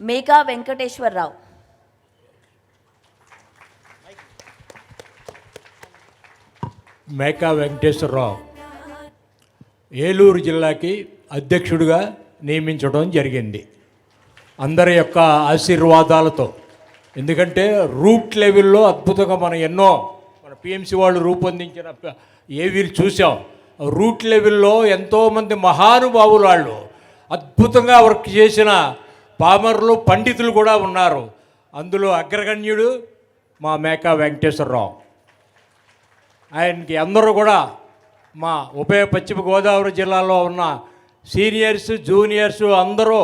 మేకా వెంకటేశ్వరరావు. మేకా వెంకటేశ్వరరావు. ఏలూరు జిల్లాకి అధ్యక్షుడిగా నియమించడం జరిగింది. అందరి యొక్క ఆశీర్వాదాలతో. ఎందుకంటే రూట్ లెవెల్లో అద్భుతంగా మనం ఎన్నో మన పిఎంసి వాళ్ళు రూపొందించిన ప- ఏవీలు చూసాం రూట్ లెవెల్లో ఎంతోమంది మహానుభావులు వాళ్ళు అద్భుతంగా వర్క్ చేసిన పామరులు పండితులు కూడా ఉన్నారు. అందులో అగ్రగణ్యుడు మా మేకా వెంకటేశ్వరరావు. ఆయనకి అందరూ కూడా మా ఉభయ పశ్చిమ గోదావరి జిల్లాలో ఉన్న సీనియర్స్ జూనియర్స్ అందరూ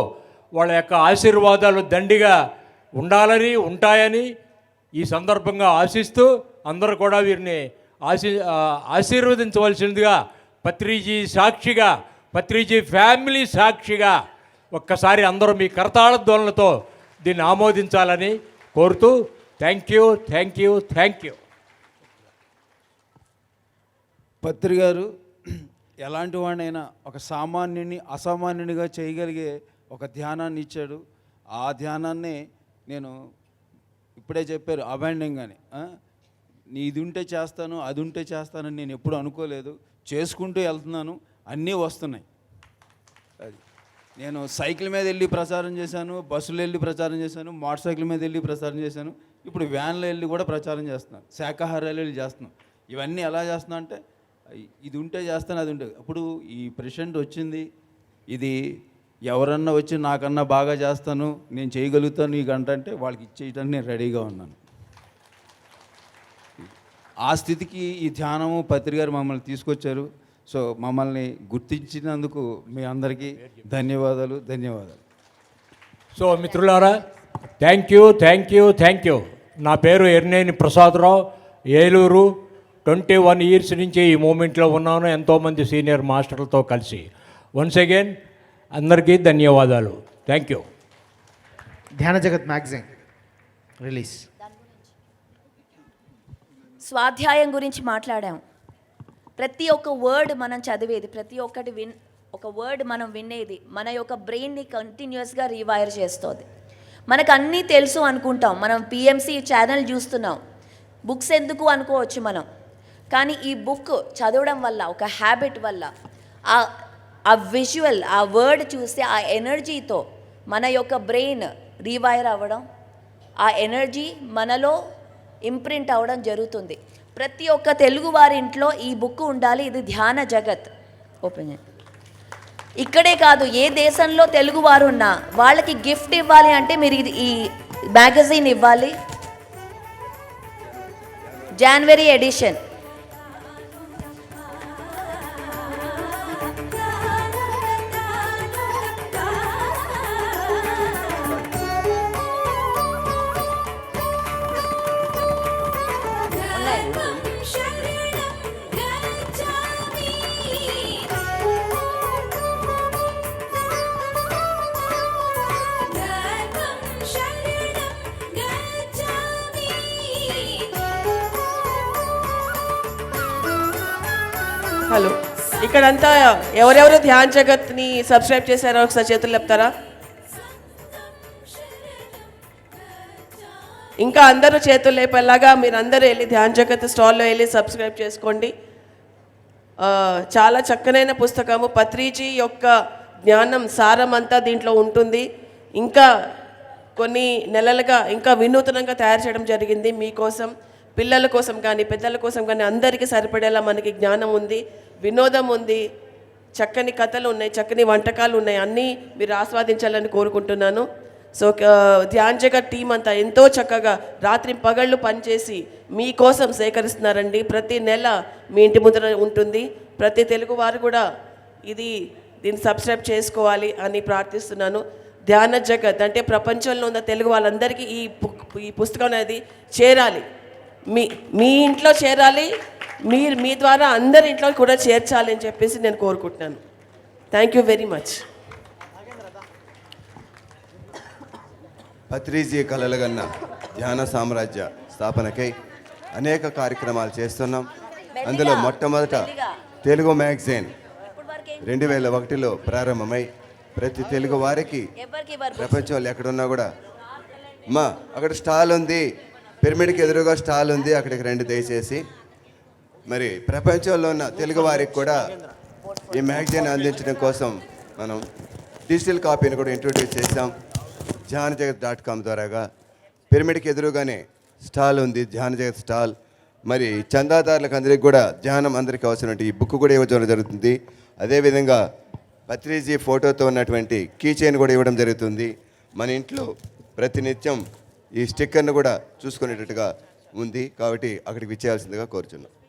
వాళ్ళ యొక్క ఆశీర్వాదాలు దండిగా ఉండాలని ఉంటాయని ఈ సందర్భంగా ఆశిస్తూ అందరూ కూడా వీరిని ఆశీ ఆశీర్వదించవలసిందిగా పత్రిజీ సాక్షిగా పత్రిజీ ఫ్యామిలీ సాక్షిగా ఒక్కసారి అందరూ మీ కరతాళ ధ్వనులతో దీన్ని ఆమోదించాలని కోరుతూ thank you thank you thank you Patri గారు ఎలాంటి వాడినైనా ఒక సామాన్యుని అసామాన్యునిగా చేయగలిగే ఒక ధ్యానాన్ని ఇచ్చాడు. ఆ ధ్యానాన్ని నేను ఇప్పుడే చెప్పారు అబాండింగ్ అని నీ ఇది ఉంటే చేస్తాను అది ఉంటే చేస్తానని నేను ఎప్పుడు అనుకోలేదు. చేసుకుంటూ వెళ్తున్నాను అన్నీ వస్తున్నాయి. అది. నేను సైకిల్ మీద వెళ్ళి ప్రచారం చేశాను బస్సులో వెళ్ళి ప్రచారం చేశాను మోటార్ సైకిల్ మీద వెళ్ళి ప్రచారం చేశాను ఇప్పుడు వ్యాన్లో వెళ్ళి కూడా ప్రచారం చేస్తున్నాను శాఖాహారాలు వెళ్ళి చేస్తున్నాను. ఇవన్నీ ఎలా చేస్తున్నా అంటే ఇది ఉంటే చేస్తాను అది ఉంటే. అప్పుడు ఈ ప్రెసిడెంట్ వచ్చింది ఇది ఎవరన్నా వచ్చి నాకన్నా బాగా చేస్తాను నేను చేయగలుగుతాను ఈ గంట అంటే వాళ్ళకి ఇచ్చేయటానికి నేను రెడీగా ఉన్నాను. ఆ స్థితికి ఈ ధ్యానము పత్రికారు మమ్మల్ని తీసుకొచ్చారు. సో మమ్మల్ని గుర్తించినందుకు మీ అందరికీ ధన్యవాదాలు ధన్యవాదాలు. సో మిత్రులారా thank you thank you thank you నా పేరు Erneni Prasadarao. Eluru twenty one years నుంచి ఈ మూమెంట్లో ఉన్నాను ఎంతోమంది సీనియర్ మాస్టర్లతో కలిసి. వన్స్ అగైన్ అందరికీ ధన్యవాదాలు. థ్యాంక్ యూ ధ్యాన జగత్ మ్యాగజైన్ రిలీజ్. స్వాధ్యాయం గురించి మాట్లాడాం. ప్రతి ఒక్క వర్డ్ మనం చదివేది ప్రతి ఒక్కటి విన్ ఒక వర్డ్ మనం వినేది మన యొక్క బ్రెయిన్ని కంటిన్యూస్గా రీవైర్ చేస్తుంది. మనకు అన్నీ తెలుసు అనుకుంటాం. మనం పిఎంసీ ఛానల్ చూస్తున్నాం. బుక్స్ ఎందుకు అనుకోవచ్చు మనం. కానీ ఈ బుక్ చదవడం వల్ల ఒక హ్యాబిట్ వల్ల ఆ ఆ విజువల్ ఆ వర్డ్ చూస్తే ఆ ఎనర్జీతో మన యొక్క బ్రెయిన్ రీవైర్ అవ్వడం ఆ ఎనర్జీ మనలో ఇంప్రింట్ అవ్వడం జరుగుతుంది. ప్రతి ఒక్క తెలుగు వారి ఇంట్లో ఈ బుక్ ఉండాలి ఇది ధ్యాన జగత్. ఓపెన్. ఇక్కడే కాదు ఏ దేశంలో తెలుగు వారు ఉన్నా వాళ్ళకి గిఫ్ట్ ఇవ్వాలి అంటే మీరు ఇది ఈ మ్యాగజైన్ ఇవ్వాలి. జనవరి ఎడిషన్ హలో. ఇక్కడంతా ఎవరెవరు ధ్యాన్ జగత్ని సబ్స్క్రైబ్ చేశారో ఒకసారి చేతులు చెప్తారా ఇంకా అందరూ చేతులు లేపేలాగా మీరు అందరూ వెళ్ళి ధ్యాన్ జగత్ స్టాల్లో వెళ్ళి సబ్స్క్రైబ్ చేసుకోండి. చాలా చక్కనైన పుస్తకము. పత్రిజీ యొక్క జ్ఞానం సారం అంతా దీంట్లో ఉంటుంది. ఇంకా కొన్ని నెలలుగా ఇంకా వినూతనంగా తయారు చేయడం జరిగింది మీకోసం. పిల్లల కోసం కానీ పెద్దల కోసం కానీ అందరికీ సరిపడేలా మనకి జ్ఞానం ఉంది వినోదం ఉంది. చక్కని కథలు ఉన్నాయి చక్కని వంటకాలు ఉన్నాయి. అన్నీ మీరు ఆస్వాదించాలని కోరుకుంటున్నాను. సో క- ధ్యాన్ టీం అంతా ఎంతో చక్కగా రాత్రి పగళ్ళు పనిచేసి మీకోసం సేకరిస్తున్నారండి. ప్రతి నెల మీ ఇంటి ముందర ఉంటుంది. ప్రతి తెలుగు వారు కూడా ఇది దీన్ని సబ్స్క్రైబ్ చేసుకోవాలి అని ప్రార్థిస్తున్నాను. ధ్యాన జగత్ అంటే ప్రపంచంలో ఉన్న తెలుగు వాళ్ళందరికీ ఈ ఈ పుస్తకం అనేది చేరాలి. మీ మీ ఇంట్లో చేరాలి మీరు మీ ద్వారా అందరి ఇంట్లో కూడా చేర్చాలి అని చెప్పేసి నేను కోరుకుంటున్నాను. థ్యాంక్ యూ వెరీ మచ్ పత్రిజీ కలలుగన్న ధ్యాన సామ్రాజ్య స్థాపనకై అనేక కార్యక్రమాలు చేస్తున్నాం. అందులో మొట్టమొదట తెలుగు మ్యాగజైన్ రెండు వేల ఒకటిలో ప్రారంభమై ప్రతి తెలుగు వారికి ప్రపంచంలో ఎక్కడున్నా కూడా అమ్మా అక్కడ స్టాల్ ఉంది. పిరమిడ్కి ఎదురుగా స్టాల్ ఉంది అక్కడికి రెండు దయచేసి. మరి ప్రపంచంలో ఉన్న తెలుగు వారికి కూడా ఈ మ్యాగజైన్ అందించడం కోసం మనం డిజిటల్ కాపీని కూడా ఇంట్రొడ్యూస్ చేసాం ధ్యాన జగత్ డాట్ కామ్ ద్వారాగా. పిరమిడ్కి ఎదురుగానే స్టాల్ ఉంది ధ్యాన జగత్ స్టాల్. మరి చందాదారులకు అందరికీ కూడా ధ్యానం అందరికీ అవసరం ఈ బుక్ కూడా ఇవ్వడం జరుగుతుంది. అదేవిధంగా పత్రిజీ ఫోటోతో ఉన్నటువంటి కీ చైన్ కూడా ఇవ్వడం జరుగుతుంది. మన ఇంట్లో ప్రతినిత్యం ఈ స్టిక్కర్ను కూడా చూసుకునేటట్టుగా ఉంది కాబట్టి అక్కడికి విచ్చేయాల్సిందిగా కోరుచున్నాను